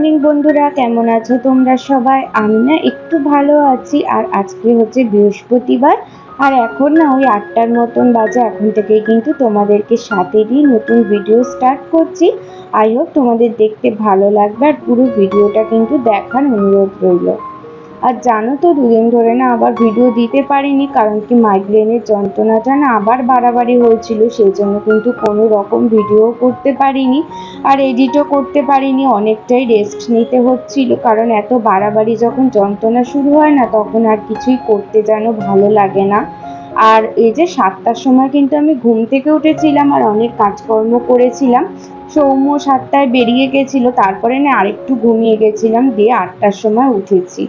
Morning বন্ধুরা, কেমন আছো তোমরা সবাই? আমি না একটু ভালো আছি, আর আজকে হচ্ছে বৃহস্পতিবার, আর এখন না ওই আটটার মতন বাজে, এখন থেকে কিন্তু তোমাদেরকে সাথে দিয়ে নতুন ভিডিও স্টার্ট করছি। আই হোপ তোমাদের দেখতে ভালো লাগবে, আর পুরো ভিডিওটা কিন্তু দেখার অনুরোধ রইল। আর জানো তো, দুদিন ধরে না আবার ভিডিও দিতে পারিনি, কারণ কি মাইগ্রেনের যন্ত্রণাটা না আবার বাড়াবাড়ি হয়েছিল, সেই জন্য কিন্তু কোনো রকম ভিডিও করতে পারিনি আর এডিটও করতে পারিনি, অনেকটাই রেস্ট নিতে হচ্ছিল, কারণ এত বাড়াবাড়ি যখন যন্ত্রণা শুরু হয় না, তখন আর কিছুই করতে যেন ভালো লাগে না। আর এই যে সাতটার সময় কিন্তু আমি ঘুম থেকে উঠেছিলাম আর অনেক কাজকর্ম করেছিলাম, সৌম্য সাতটায় বেরিয়ে গেছিল, তারপরে না আরেকটু ঘুমিয়ে গেছিলাম, দিয়ে আটটার সময় উঠেছি।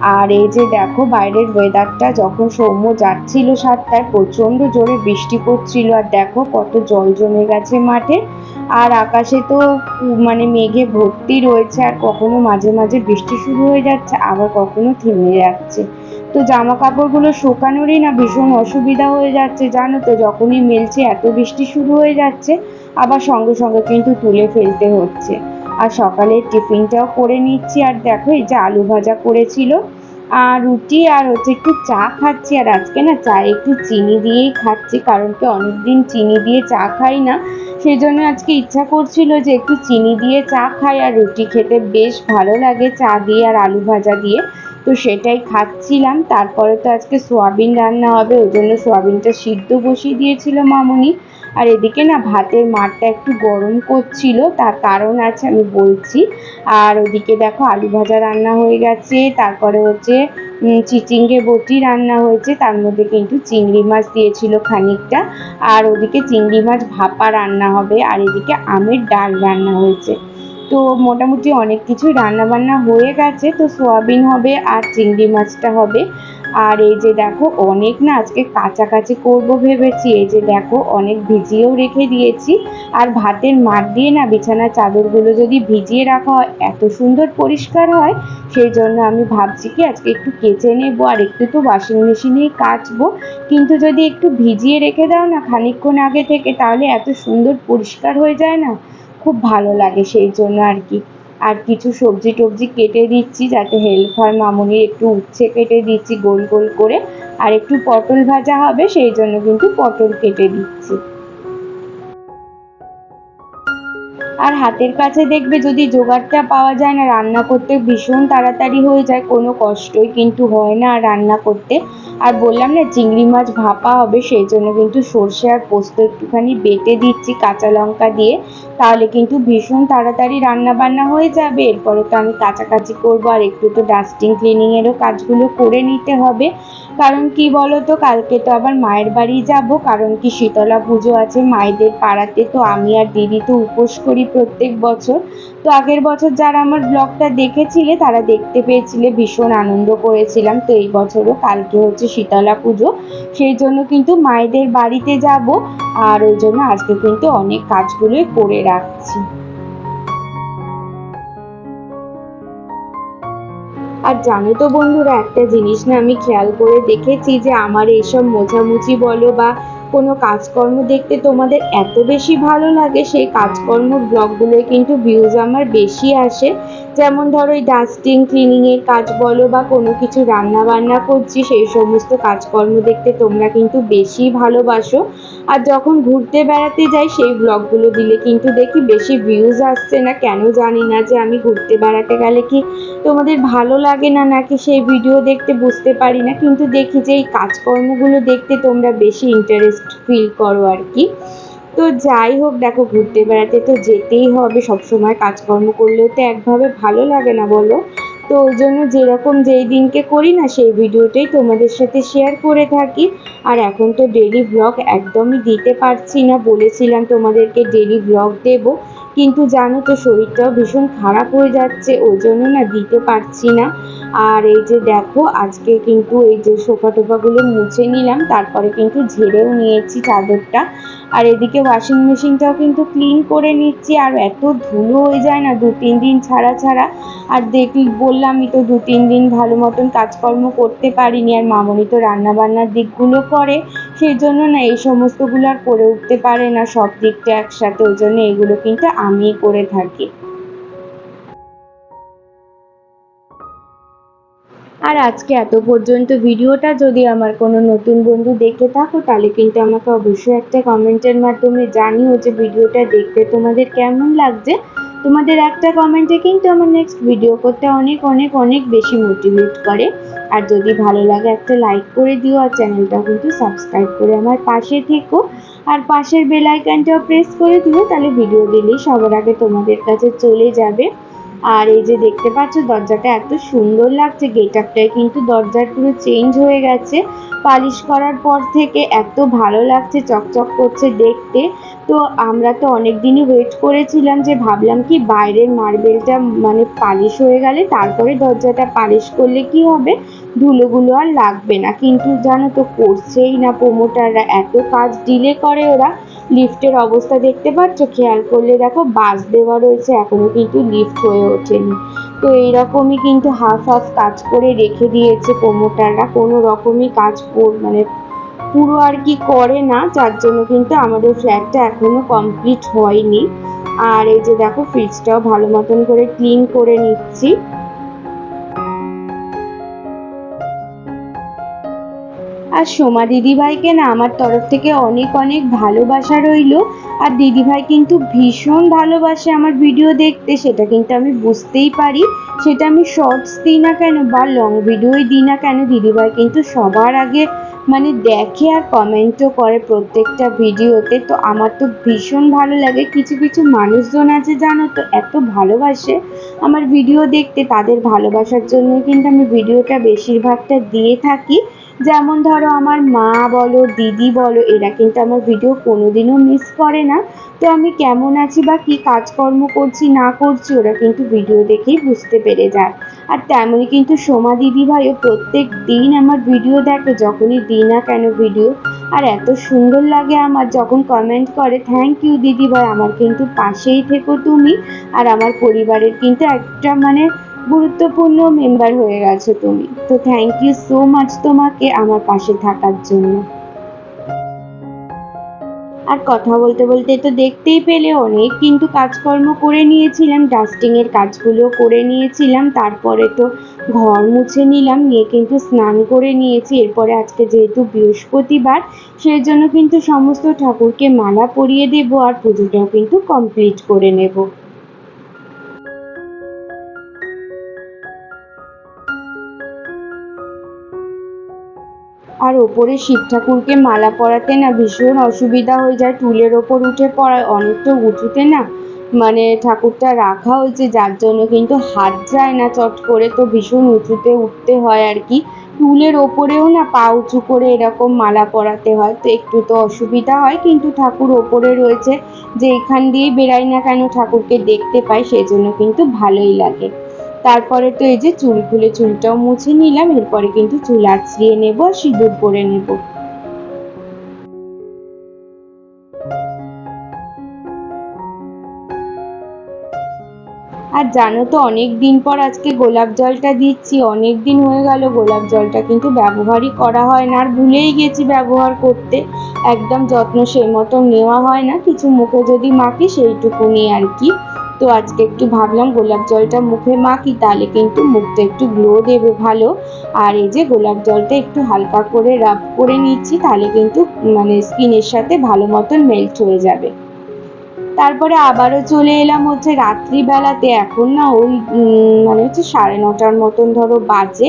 আর এই যে দেখো, বাইরের ওয়েদারটা যখন সৌম্য যাচ্ছিল সাতটায়, প্রচণ্ড জোরে বৃষ্টি পড়ছিল। আর দেখো, কত জল জমে গেছে মাঠে। আর আকাশে তো মানে মেঘে ভর্তি রয়েছে। আর কখনো মাঝে মাঝে বৃষ্টি শুরু হয়ে যাচ্ছে, আবার কখনো থেমে যাচ্ছে। তো জামা কাপড়গুলো শুকানোরই না, ভীষণ অসুবিধা হয়ে যাচ্ছে, জানো তো। যখনই মেলছে, এত বৃষ্টি শুরু হয়ে যাচ্ছে, আবার সঙ্গে সঙ্গে কিন্তু তুলে ফেলতে হচ্ছে। আর সকালে টিফিনটাও করে নিচ্ছি। আর দেখো, এই যে আলু ভাজা করেছিল আর রুটি আর হচ্ছে একটু চা খাচ্ছি। আর আজকে না চা একটু চিনি দিয়েই খাচ্ছি, কারণ কি অনেকদিন চিনি দিয়ে চা খাই না। সেই জন্য আজকে ইচ্ছা করছিল যে একটু চিনি দিয়ে চা খাই আর রুটি খেতে বেশ ভালো লাগে চা দিয়ে আর আলু ভাজা দিয়ে। তো সেটাই খাচ্ছিলাম। তারপরে তো আজকে সোয়াবিন রান্না হবে, ওই জন্য সোয়াবিনটা সিদ্ধ বসিয়ে দিয়েছিল মামুনি। আর এদিকে না ভাতের মাঠটা একটু গরম করছিল, তার কারণ আছে আমি বলছি। আর ওদিকে দেখো আলু ভাজা রান্না হয়ে গেছে, তারপরে হচ্ছে চিচিঙ্গে বটি রান্না হয়েছে, তার মধ্যে কিন্তু চিংড়ি মাছ দিয়েছিল খানিকটা। আর ওদিকে চিংড়ি মাছ ভাপা রান্না হবে, আর এদিকে আমের ডাল রান্না হয়েছে। তো মোটামুটি অনেক কিছুই রান্না বান্না হয়ে গেছে, তো সোয়াবিন হবে আর চিংড়ি মাছটা হবে। আর এই যে দেখো, অনেক না আজকে কাছাকাছি করব ভেবেছি। এই যে দেখো, অনেক ভিজিয়েও রেখে দিয়েছি। আর ভাতের মাঠ দিয়ে না বিছানার চাদরগুলো যদি ভিজিয়ে রাখা হয়, এত সুন্দর পরিষ্কার হয়, সেই জন্য আমি ভাবছি কি আজকে একটু কেচে নেব আর একটু তো ওয়াশিং মেশিনেই কাচবো। কিন্তু যদি একটু ভিজিয়ে রেখে দাও না খানিকক্ষণ আগে থেকে, তাহলে এত সুন্দর পরিষ্কার হয়ে যায় না। খুব ভালো লাগে সেই জন্য আর কি। আর কিছু সবজি টবজি কেটে দিচ্ছি যাতে হয় মামুনির একটু উচ্ছে কেটে দিচ্ছি গোল গোল করে। আর একটু পটল ভাজা হবে, সেই জন্য কিন্তু পটল কেটে দিচ্ছি। আর হাতের কাছে দেখবে যদি জোগাড়টা পাওয়া যায় না, রান্না করতে ভীষণ তাড়াতাড়ি হয়ে যায়, কোনো কষ্টই কিন্তু হয় না রান্না করতে। আর বললাম না, চিংড়ি মাছ ভাপা হবে, সেই জন্য কিন্তু সর্ষে আর পোস্ত একটুখানি বেটে দিচ্ছি কাঁচা লঙ্কা দিয়ে। তাহলে কিন্তু ভীষণ তাড়াতাড়ি রান্না বান্না হয়ে যাবে। এরপরে তো আমি কাছাকাছি করব আর একটু তো ডাস্টিং ক্লিনিংয়েরও কাজগুলো করে নিতে হবে। কারণ কি বলো তো কালকে তো আবার মায়ের বাড়ি যাব, কারণ কি শীতলা পুজো আছে মায়েদের পাড়াতে, তো আমি আর দিদি তো উপোস করি প্রত্যেক বছর। তো আগের বছর যারা আমার ব্লগটা দেখেছিলে, তারা দেখতে পেয়েছিলে, ভীষণ আনন্দ করেছিলাম। তো এই বছরও কালকে হচ্ছে শীতলা পুজো। সেই জন্য কিন্তু মায়েদের বাড়িতে যাব। আর ওই জন্য আজকে কিন্তু অনেক কাজগুলোই করে রাখছি। আর জানো তো বন্ধুরা, একটা জিনিস না আমি খেয়াল করে দেখেছি যে আমার এইসব মোছামুছি বলো বা কোনো কাজকর্ম দেখতে তোমাদের এত বেশি ভালো লাগে, সেই কাজকর্ম ব্লগগুলোয় কিন্তু ভিউজ আমার বেশি আসে। যেমন ধরো এই ডাস্টিং ক্লিনিংয়ের কাজ বলো বা কোনো কিছু রান্না বান্না করছি, সেই সমস্ত কাজকর্ম দেখতে তোমরা কিন্তু বেশি ভালোবাসো। আর যখন ঘুরতে বেড়াতে যাই, সেই ব্লগগুলো দিলে কিন্তু দেখি বেশি ভিউজ আসছে না। কেন জানি না যে আমি ঘুরতে বেড়াতে গেলে কি তোমাদের ভালো লাগে না, নাকি সেই ভিডিও দেখতে বুঝতে পারি না। কিন্তু দেখি যে এই কাজকর্মগুলো দেখতে তোমরা বেশি ইন্টারেস্ট ফিল করো আর কি। তো যাই হোক, দেখো ঘুরতে বেড়াতে তো যেতেই হবে, সবসময় কাজকর্ম করলেও তো একভাবে ভালো লাগে না বলো। তো ওই জন্য যেরকম যেই দিনকে করি না, সেই ভিডিওটাই তোমাদের সাথে শেয়ার করে থাকি। আর এখন তো ডেলি ব্লগ একদমই দিতে পারছি না, বলেছিলাম তোমাদেরকে ডেলি ব্লগ দেব। কিন্তু জানো তো শরীরটাও ভীষণ খারাপ হয়ে যাচ্ছে, ওই জন্য না দিতে পারছি না। আর এই যে দেখো, আজকে কিন্তু এই যে সোফা টোফাগুলো মুছে নিলাম, তারপরে কিন্তু ঝেড়েও নিয়েছি চাদরটা। আর এদিকে ওয়াশিং মেশিনটাও কিন্তু ক্লিন করে নিচ্ছি, আর এত ধুলো হয়ে যায় না, দু তিন দিন ছাড়া ছাড়া। আর দেখি, বললামই তো দু তিন দিন ভালো মতন কাজকর্ম করতে পারিনি, আর মামনি তো রান্নাবান্নার দিকগুলো করে, সেই জন্য না এই সমস্তগুলো আর করে উঠতে পারে না, সব দিকটা একসাথে, ওই জন্য এগুলো কিন্তু আমিই করে থাকি। আর আজকে এত পর্যন্ত ভিডিওটা যদি আমার কোনো নতুন বন্ধু দেখে থাকো, তাহলে কিন্তু আমাকে অবশ্যই একটা কমেন্টের মাধ্যমে জানিও যে ভিডিওটা দেখতে তোমাদের কেমন লাগছে। তোমাদের একটা কমেন্টে কিন্তু আমার নেক্সট ভিডিও করতে অনেক অনেক অনেক বেশি মোটিভেট করে। আর যদি ভালো লাগে একটা লাইক করে দিও আর চ্যানেলটা কিন্তু সাবস্ক্রাইব করে আমার পাশে থেকো। আর পাশের বেল আইকনটাও প্রেস করে দিও, তাহলে ভিডিও দিলেই সবার আগে তোমাদের কাছে চলে যাবে। আর এই যে দেখতে পাচ্ছ, দরজাটা এত সুন্দর লাগছে গেট আপটাই কিন্তু দরজার পুরো চেঞ্জ হয়ে গেছে। পালিশ করার পর থেকে এত ভালো লাগছে, চকচক করছে দেখতে। তো আমরা তো অনেক দিনই ওয়েট করেছিলাম যে ভাবলাম কি বাইরের মার্বেলটা মানে পালিশ হয়ে গেলে তারপরে দরজাটা পালিশ করলে কি হবে? ধুলোগুলো আর লাগবে না। কিন্তু জানো তো, করছেই না প্রোমোটাররা এত কাজ ডিলে করে ওরা। লিফটের অবস্থা দেখতে পাচ্ছ? খেয়াল করলে দেখো বাস দেওয়া রয়েছে, এখনও কিন্তু লিফট হয়ে ওঠেনি। তো এইরকমই কিন্তু হাফ হাফ কাজ করে রেখে দিয়েছে প্রোমোটাররা কোনো রকমই কাজ মানে পুরো আর কি করে না, যার জন্য কিন্তু আমাদের ফ্ল্যাটটা এখনও কমপ্লিট হয়নি। আর এই যে দেখো ফ্রিজটাও ভালো মতন করে ক্লিন করে নিচ্ছি। আর সোমা দিদিভাইকে না আমার তরফ থেকে অনেক অনেক ভালোবাসা রইল। আর দিদিভাই কিন্তু ভীষণ ভালোবাসে আমার ভিডিও দেখতে, সেটা কিন্তু আমি বুঝতেই পারি। সেটা আমি শর্টস দিই না কেন বা লং ভিডিওই দিই না কেন, দিদিভাই কিন্তু সবার আগে মানে দেখে আর কমেন্টও করে প্রত্যেকটা ভিডিওতে। তো আমার তো ভীষণ ভালো লাগে। কিছু কিছু মানুষজন আছে জানো তো, এত ভালোবাসে আমার ভিডিও দেখতে। তাদের ভালোবাসার জন্য কিন্তু আমি ভিডিওটা বেশিরভাগটা দিয়ে থাকি। যেমন ধরো আমার মা বলো, দিদি বলো, এরা কিন্তু আমার ভিডিও কোনোদিনও মিস করে না। তো আমি কেমন আছি বা কি কাজকর্ম করছি, না করছি, ওরা কিন্তু ভিডিও দেখেই বুঝতে পেরে যায়। আর তেমনই কিন্তু সোমা দিদি ভাইও প্রত্যেক দিন আমার ভিডিও দেখে, যখনই দিই না কেন ভিডিও আর এত সুন্দর লাগে আমার, যখন কমেন্ট করে থ্যাংক ইউ দিদি ভাই, আমার কিন্তু পাশেই থেকো তুমি। আর আমার পরিবারের কিন্তু একটা মানে গুরুত্বপূর্ণ মেম্বার হয়ে গেছো তুমি। তো থ্যাংক ইউ সো মাচ তোমাকে আমার পাশে থাকার জন্য। আর কথা বলতে বলতে তো দেখতেই পেলে অনেক, কিন্তু কাজকর্ম করে নিয়েছিলাম ডাস্টিংয়ের কাজগুলো করে নিয়েছিলাম, তারপরে তো ঘর মুছে নিলাম, নিয়ে কিন্তু স্নান করে নিয়েছি, এরপরে আজকে যেহেতু বৃহস্পতিবার, সেই জন্য কিন্তু সমস্ত ঠাকুরকে মালা পরিয়ে দেব আর পুজোটাও কিন্তু কমপ্লিট করে নেব। আর ওপরে শিব ঠাকুরকে মালা পরাতে না ভীষণ অসুবিধা হয়ে যায়। টুলের ওপর উঠে পড়ায় অনেকটা উঁচুতে না মানে ঠাকুরটা রাখা হয়েছে, যার জন্য কিন্তু হাত যায় না চট করে, তো ভীষণ উঁচুতে উঠতে হয় আর কি। টুলের ওপরেও না পা উঁচু করে এরকম মালা পরাতে হয়, তো একটু তো অসুবিধা হয়, কিন্তু ঠাকুর ওপরে রয়েছে, যে এখান দিয়ে বেরাই না কেন ঠাকুরকে দেখতে পাই, সেজন্য কিন্তু ভালোই লাগে। তারপরে তো এই যে চুল খুলে চুলটাও মুছে নিলাম, এরপরে কিন্তু চুল আছড়িয়ে নেব আর সিঁদুর পরে নেব। আর জানো তো, অনেক দিন পর আজকে গোলাপ জলটা দিচ্ছি, অনেক দিন হয়ে গেল, গোলাপ জলটা কিন্তু ব্যবহারই করা হয় না, আর ভুলেই গেছি ব্যবহার করতে। একদম যত্ন সেই মতো নেওয়া হয় না, কিছু মুখে যদি মাখি সেইটুকুনি আর কি। তো আজকে একটু ভাবলাম, গোলাপ জলটা মুখে মাখি, তাহলে কিন্তু মুখটা একটু গ্লো দেবে ভালো। আর এই যে গোলাপ জলটা একটু হালকা করে রাব করে নিচ্ছি, তাহলে কিন্তু মানে স্কিনের সাথে ভালো মতন মেল্ট হয়ে যাবে। তারপরে আবারও চলে এলাম হচ্ছে রাত্রিবেলাতে, এখন না ওই মানে হচ্ছে সাড়ে নটার মতন ধরো বাজে।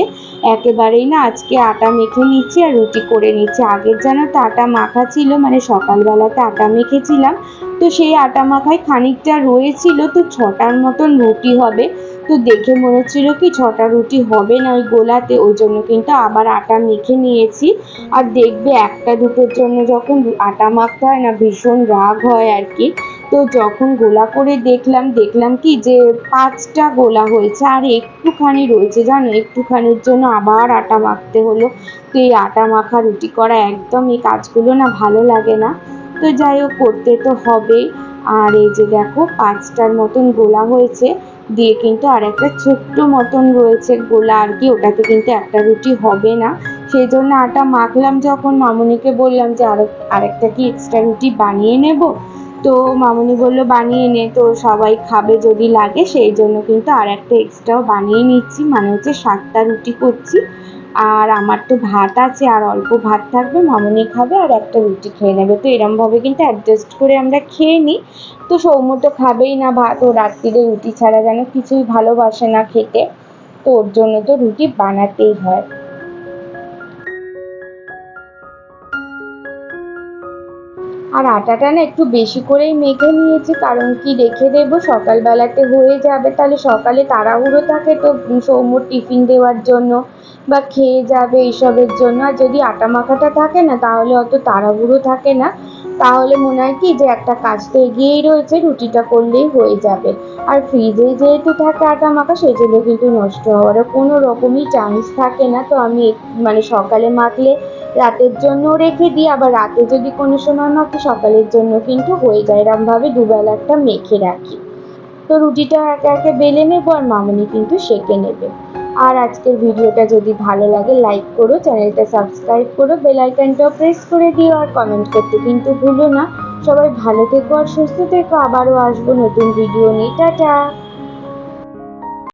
একেবারেই না আজকে আটা মেখে নিচ্ছি আর রুটি করে নিচ্ছি। আগের যেন তো আটা মাখা ছিল মানে সকালবেলাতে আটা মেখেছিলাম তো সেই আটা মাখায় খানিকটা রয়েছিল, তো ছটার মতন রুটি হবে। তো দেখে মনে হচ্ছিল কি ছটা রুটি হবে না ওই গোলাতে, ওই জন্য কিন্তু আবার আটা মেখে নিয়েছি। আর দেখবে একটা দুটোর জন্য যখন আটা মাখতে হয় না, ভীষণ রাগ হয় আর কি। তো যখন গোলা করে দেখলাম দেখলাম কি যে পাঁচটা গোলা হয়েছে, আর একটুখানি রয়েছে জানো, একটুখানির জন্য আবার আটা মাখতে হলো। তো এই আটা মাখা, রুটি করা একদম এই কাজগুলো না ভালো লাগে না। তো যাই হোক, করতে তো হবেই। আর এই যে দেখো, পাঁচটার মতন গোলা হয়েছে। দিয়ে কিন্তু আর একটা ছোট্ট মতন রয়েছে গোলা আর কি, ওটাতে কিন্তু একটা রুটি হবে না। সেই জন্য আটা মাখলাম যখন, মামুনিকে বললাম যে আর, আরেকটা কি এক্সট্রা রুটি বানিয়ে নেব। তো মামনি বলল, বানিয়ে নে। তো সবাই খাবে যদি লাগে, সেই জন্য কিন্তু আর একটা এক্সট্রাও বানিয়ে নিচ্ছি। মানে হচ্ছে সাতটা রুটি করছি। আর আমার তো ভাত আছে, আর অল্প ভাত থাকবে, মামনি খাবে আর একটা রুটি খেয়ে নেবে। তো এরমভাবে কিন্তু অ্যাডজাস্ট করে আমরা খেয়ে নিই। তো সৌম্য তো খাবেই না ভাত, ও রাত্রিরে রুটি ছাড়া যেন কিছুই ভালোবাসে না খেতে। তো ওর জন্য তো রুটি বানাতেই হয়। আর আটাটা না একটু বেশি করেই মেখে নিয়েছি, কারণ কি রেখে দেবো? সকালবেলাতে হয়ে যাবে, তাহলে সকালে তাড়াহুড়ো থাকে তো সৌম্যর টিফিন দেওয়ার জন্য। বা খেয়ে যাবে এইসবের জন্য। আর যদি আটা মাখাটা থাকে না, তাহলে অত তাড়াহুড়ো থাকে না। তাহলে মনে হয় কি যে একটা কাজ তো এগিয়েই রয়েছে, রুটিটা করলেই হয়ে যাবে। আর ফ্রিজে যেহেতু থাকে আটা মাখা সেগুলো কিন্তু নষ্ট হওয়ারও কোনো রকমই চান্স থাকে না। তো আমি মানে সকালে মাখলে রাতের জন্য রেখে দিই, আবার রাতে যদি কোনো সময় মাখি, সকালের জন্য কিন্তু হয়ে যায়। এরমভাবে দুবেলাটা মেখে রাখি। তো রুটিটা একে একে বেলে নেব, আর মামনি কিন্তু সেঁকে নেবে। আর আজকের ভিডিওটা যদি ভালো লাগে লাইক করো, চ্যানেলটা সাবস্ক্রাইব করো বেল আইকনটাও প্রেস করে দিও আর কমেন্ট করতে কিন্তু ভুলো না। সবাই ভালো থেকো আর সুস্থ থেকো। আবারও আসব নতুন ভিডিও নিয়ে। টাটা!